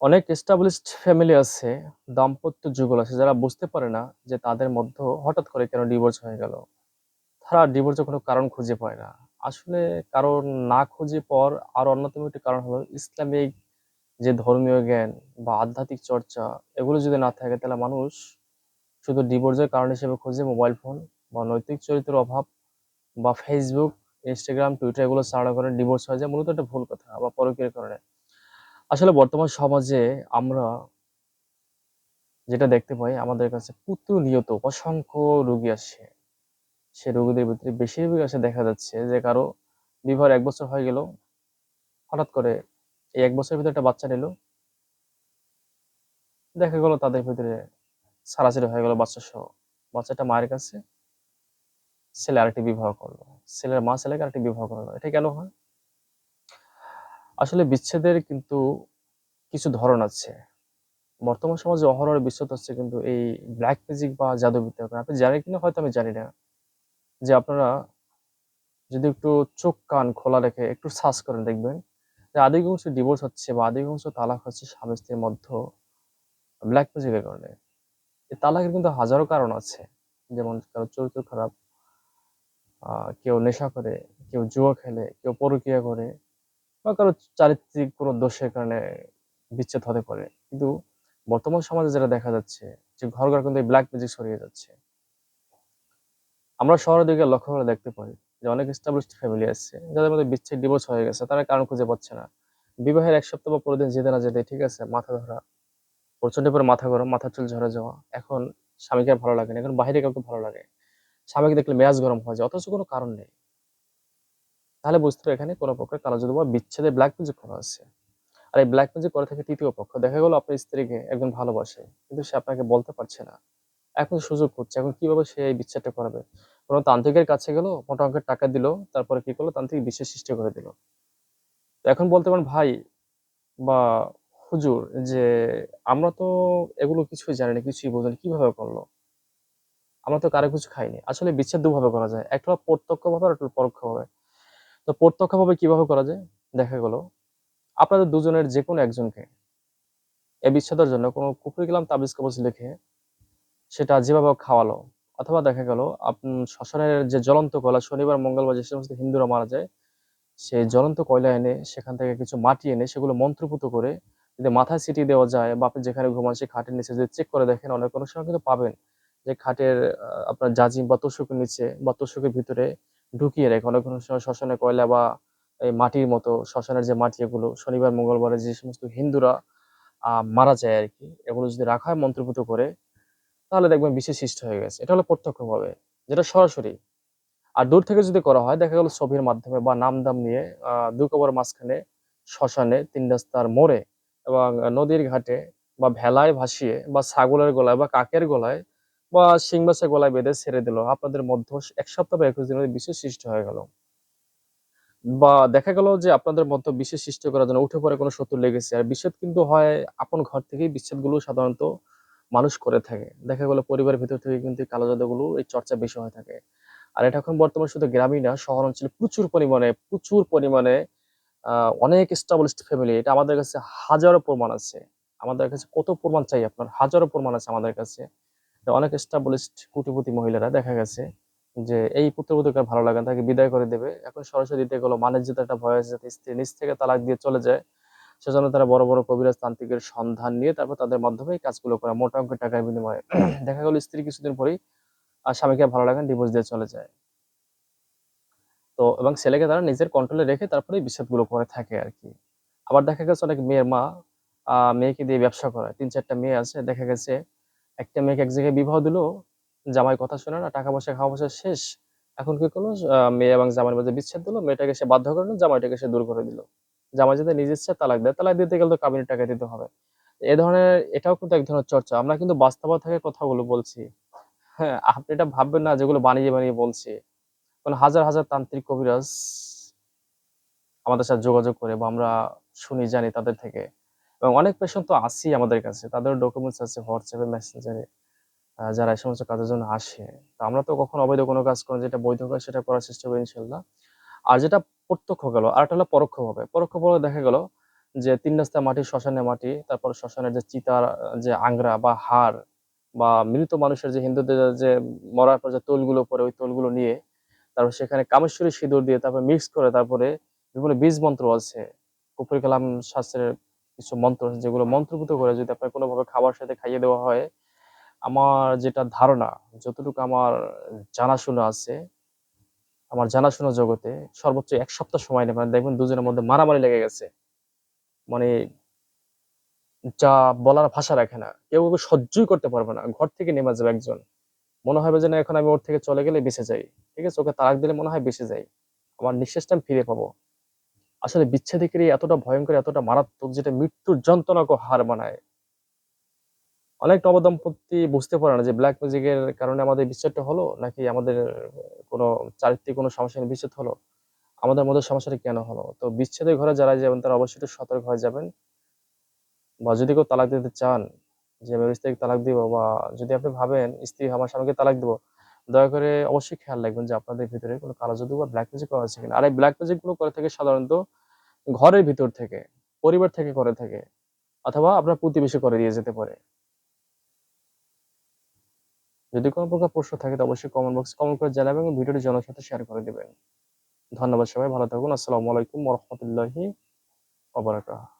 অনেক established family আছে, দাম্পত্য যুগল আছে যারা বুঝতে পারে না যে তাদের মধ্যে হঠাৎ করে কেন ডিভোর্স হয়ে গেল। তারা ডিভোর্সের কোনো কারণ খুঁজে পায় না। আসলে কারণ না খুঁজে পর আরও অন্যতম একটি কারণ হলো ইসলামিক যে ধর্মীয় জ্ঞান বা আধ্যাত্মিক চর্চা এগুলো যদি না থাকে তাহলে মানুষ শুধু ডিভোর্সের কারণ হিসেবে খোঁজে মোবাইল ফোন বা নৈতিক চরিত্রের অভাব বা ফেসবুক, ইনস্টাগ্রাম, টুইটার এগুলো ছাড়া করে ডিভোর্স হয়ে যায় মূলত একটা ভুল কথা বা পরকীয় কারণে। আসলে বর্তমান সমাজে আমরা যেটা দেখতে পাই, আমাদের কাছে প্রতিনিয়ত অসংখ্য রোগী আসে। সে রোগীদের ভিতরে বেশিরভাগ আসে দেখা যাচ্ছে যে কারও বিবাহের এক বছর হয়ে গেল। হঠাৎ করে এই এক বছরের ভিতরে একটা বাচ্চা নিল। দেখা গেল তাদের ভিতরে ছাড়াছাড়ি হয়ে গেল বাচ্চা সহ। বাচ্চাটা মায়ের কাছে। ছেলে আরেকটি বিবাহ করল। ছেলের মা ছেলেকে আরেকটি বিবাহ করল। এটা কেন হয়? আসলে বিচ্ছেদের কিন্তু কিছু ধরন আছে। বর্তমান সমাজে অহরহ বিচ্ছেদ হচ্ছে কিন্তু এই ব্ল্যাক ম্যাজিক বা জাদুবিদ্যার কারণে। আপনি জানেন কিনা হয়তো আমি জানি না। যে আপনারা যদি একটু চোখ কান খোলা রেখে একটু সার্চ করেন দেখবেন যে অধিকাংশ ডিভোর্স হচ্ছে বা অধিকাংশ তালাক হচ্ছে স্বামী-স্ত্রীর মধ্যে ব্ল্যাক ম্যাজিকের কারণে। এই তালাকের কিন্তু হাজারো কারণ আছে। যেমন কারও চরিত্র খারাপ, কেউ নেশা করে, কেউ জুয়া খেলে, কেউ পরকীয়া করে বা কারও চারিত্রিক কোনো দোষের কারণে বিচ্ছেদ হতে পারে। কিন্তু বর্তমান সমাজে যেটা দেখা যাচ্ছে যে ঘর, ঘর কিন্তু এই ব্ল্যাক ম্যাজিক ছড়িয়ে যাচ্ছে। আমরা শহরের দিকে লক্ষ্য করে দেখতে পাই যে অনেক established ফ্যামিলি আছে যাদের মধ্যে বিচ্ছেদ ডিভোর্স হয়ে গেছে। তারা কারণ খুঁজে পাচ্ছে না। বিবাহের এক সপ্তাহ বা ১৫ দিন যেতে না যেতেই ঠিক আছে মাথা ধরা, প্রচণ্ড পরে মাথা গরম, মাথা চুল ঝরে যাওয়া। এখন স্বামীকে ভালো লাগে না। এখন বাহিরে কাউকে ভালো লাগে। স্বামীকে দেখলে মেয়াজ গরম হয়ে যায় অথচ কোনো কারণ নেই। তাহলে বুঝতে হবে এখানে কোনো প্রকার কালো জাদু বা বিচ্ছেদে ব্ল্যাক ম্যাজিক করা আছে। আর এই ব্ল্যাক ম্যাজিক করে থাকে ৩য় পক্ষ। দেখা গেল আপনার স্ত্রীকে একজন ভালোবাসে। কিন্তু সে আপনাকে বলতে পারছে না। এখন সুযোগ খুঁজছে। এখন কীভাবে সে এই বিচ্ছেদটা করাবে? কোনো তান্ত্রিকের কাছে গেল, মোটা অঙ্কের টাকা দিল। তারপরে কি করল? তান্ত্রিক বিচ্ছেদ সৃষ্টি করে দিল। এখন বলতে পারেন ভাই বা হুজুর যে আমরা তো এগুলো কিছুই জানি না, কিছুই বুঝি না। কীভাবে করল? আমরা তো কারও কিছু খাইনি। আসলে বিচ্ছেদ দুভাবে করা যায়। একটা প্রত্যক্ষভাবে আর একটা পরোক্ষভাবে। তো প্রত্যক্ষভাবে কীভাবে করা যায়? দেখা গেল আপনাদের দুজনের যেকোনো একজনকে এই বিচ্ছেদের জন্য কোনো কুফরি কালাম তাবিজ কবজ লিখে সেটা যেভাবে খাওয়ালো। অথবা দেখা গেল শ্মশানের যে জ্বলন্ত কয়লা শনিবার, মঙ্গলবার যে সমস্ত হিন্দুরা মারা যায়, সেই জ্বলন্ত কয়লা এনে সেখান থেকে কিছু মাটি এনে সেগুলো মন্ত্রপুত করে যদি মাথায় ছিটিয়ে দেওয়া যায় বা আপনি যেখানে ঘুমান সেই খাটের নিচে যদি চেক করে দেখেন অনেক অনেক সময় কিন্তু পাবেন যে খাটের আপনার জাজিম বা তোশকের নিচে বা তোশকের ভিতরে ঢুকিয়ে রেখে অনেক সময় শ্মশানে কয়লা বা এই মাটির মতো শ্মশানের যে মাটি এগুলো শনিবার, মঙ্গলবারে যে সমস্ত হিন্দুরা মারা যায় আরকি। এগুলো যদি রাখা হয় মন্ত্রপুত করে তাহলে দেখবেন বিশেষ সৃষ্টি হয়ে গেছে। এটা হলো প্রত্যক্ষভাবে, যেটা সরাসরি। আর দূর থেকে যদি করা হয় দেখা গেল ছবির মাধ্যমে বা নাম-দাম নিয়ে আ ২ কবরের মাঝখানে, শ্মশানে, তিন রাস্তার মোড়ে এবং নদীর ঘাটে বা ভেলায় ভাসিয়ে বা ছাগলের গলায় বা কাকের গলায় বা মাছের গলায় বেঁধে ছেড়ে দিল। আপনাদের মধ্যে ১ সপ্তাহ বা ২১ দিনের বিশেষ সৃষ্টি হয়ে গেল। বা দেখা গেল যে আপনাদের মধ্যে বিশেষ সৃষ্টি করার জন্য উঠে পড়ে কোনো শত্রু লেগেছে। আর বিচ্ছেদ কিন্তু হয় আপন ঘর থেকেই বিচ্ছেদগুলো সাধারণত মানুষ করে থাকে। দেখা গেল পরিবারের ভিতর থেকে কিন্তু কালো জাদুগুলো এই চর্চা বেশি হয়ে থাকে। আর এটা এখন বর্তমানে শুধু গ্রামীণ না শহর অঞ্চলে প্রচুর পরিমাণে, প্রচুর পরিমাণে অনেক established ফ্যামিলি এটা আমাদের কাছে হাজারো প্রমাণ আছে। আমাদের কাছে কত প্রমাণ চাই আপনার? হাজারো প্রমাণ আছে আমাদের কাছে। তো অনেক established কোটিপতি মহিলারা দেখা গেছে যে এই পুত্রবধূকে আর ভালো লাগে তাকে বিদায় করে দেবে। এখন সরাসরি দিতে গেল মানের যেহেতু একটা ভয় আছে যাতে স্ত্রী নিজ থেকে তালাক দিয়ে চলে যায়। সেজন্য তারা বড়, বড় কবিরাজ তান্ত্রিকের সন্ধান নিয়ে তারপর তাদের মাধ্যমে এই কাজগুলো করে মোটা অঙ্কের টাকার বিনিময়ে। দেখা গেল স্ত্রী কিছুদিন পরেই আ স্বামীকে ভালো লাগে ডিভোর্স দিয়ে চলে যায়। তো এবং ছেলেকে তারা নিজের কন্ট্রোলে রেখে তারপরে এই বিচ্ছেদগুলো করে থাকে আর কি আবার দেখা গেছে অনেক মেয়ের মা মেয়েকে দিয়ে ব্যবসা করায়। ৩-৪ টা মেয়ে আছে। দেখা গেছে একটা মেয়েকে এক জায়গায় বিবাহ দিল, জামাই কথা শোনে না, টাকা-পয়সা, খাওয়া-পয়সা শেষ। এখন কি করল? মেয়ে এবং জামাইয়ের মাঝে বিচ্ছেদ দিল। মেয়েটাকে সে বাধ্য করল, জামাইটাকে সে দূর করে দিল। জামাই যদি নিজের ইচ্ছায় তালাক দেয়, তালাক দিতে গেলে তো কাবিনের টাকা দিতে হবে। এ ধরনের এটাও কিন্তু এক ধরনের চর্চা। আমরা কিন্তু বাস্তবতা থেকে কথাগুলো বলছি। হ্যাঁ? আপনি এটা ভাববেন না যেগুলো বানিয়ে, বানিয়ে বলছি। মানে হাজার, হাজার তান্ত্রিক কবিরাজ আমাদের সাথে যোগাযোগ করে বা আমরা শুনি জানি তাদের থেকে। এবং অনেক পেশেন্ট তো আছেই আমাদের কাছে। তাদের ডকুমেন্টস আছে এ আ যারা এই সমস্ত কাজের জন্য আসে। তো আমরা তো কখনো অবৈধ কোনো কাজ করি যেটা বৈধ কাজ সেটা করার চেষ্টা করি ইনশাআল্লাহ। আর যেটা প্রত্যক্ষ গেল, আরেকটা হলো পরোক্ষভাবে। পরোক্ষভাবে দেখা গেল যে তিন রাস্তা মাটি শ্মশানে মাটি তারপর শ্মশানের যে চিতার যে আংরা বা হাড় বা মৃত মানুষের যে হিন্দুদের যে মরার পর যে তোলগুলো পরে ওই তোলগুলো নিয়ে তারপর সেখানে কামেশ্বরী সিঁদুর দিয়ে তারপর মিক্স করে তারপরে বিভিন্ন বীজ মন্ত্র আছে কুপুরি কালাম শাস্ত্রের কিছু মন্ত্র আছে যেগুলো মন্ত্রভূত করে যদি আপনার কোনোভাবে খাবার সাথে খাইয়ে দেওয়া হয়, আমার যেটা ধারণা, যতটুকু আমার জানাশোনা আছে, আমার জানাশোনা জগতে সর্বোচ্চ এক সপ্তাহ সময় নেবে দেখবেন দুজনের মধ্যে মারামারি লেগে গেছে। মানে যা বলার ভাষা রাখে না। কেউ ওকে সহ্যই করতে পারবে না। ঘর থেকে নেমে যাবে একজন। মনে হবে যে না, এখন আমি ওর থেকে চলে গেলে বেঁচে যাই। ঠিক আছে? ওকে তারাক দিলে মনে হয় বেঁচে যাই। আমার নিঃশ্বাসটা আমি ফিরে পাবো। আসলে বিচ্ছেদিকের এতটা ভয়ঙ্কর, এতটা মারাত্মক যেটা মৃত্যুর যন্ত্রণাকে হার বানায় অনেক নবদম্পতি বুঝতে পারে না যে ব্ল্যাক ম্যাজিকের কারণে আমাদের বিচ্ছেদটা হলো, নাকি আমাদের কোনো চারিত্রিক কোনো সমস্যা বিচ্ছেদ হলো? আমাদের মধ্যে সমস্যাটা কেন হলো? তো বিচ্ছেদের ঘরে যারা যাবেন, তারা অবশ্যই সতর্ক হয়ে যাবেন। বা যদি কেউ তালাক দিতে চান, যে আমি স্ত্রীকে তালাক দিব, বা যদি আপনি ভাবেন, স্ত্রী আমার স্বামীকে তালাক দিব দয়া করে অবশ্যই খেয়াল রাখবেন যে আপনাদের ভিতরে কোনো কালো জাদু বা ব্ল্যাক ম্যাজিক করা আছে কিনা। আর এই ব্ল্যাক ম্যাজিকগুলো করে থাকে সাধারণত ঘরের ভিতর থেকে, পরিবার থেকে করে থাকে, অথবা আপনার প্রতিবেশী করে দিয়ে যেতে পারে। যদি কোনো প্রকার প্রশ্ন থাকে তো অবশ্যই কমেন্ট বক্সে কমেন্ট করে জানাবেন এবং ভিডিওটি জনের সাথে শেয়ার করে দেবেন। ধন্যবাদ সবাই, ভালো থাকুন। আসসালামু আলাইকুম রহমতুল্লাহি ওবরাকাতুহু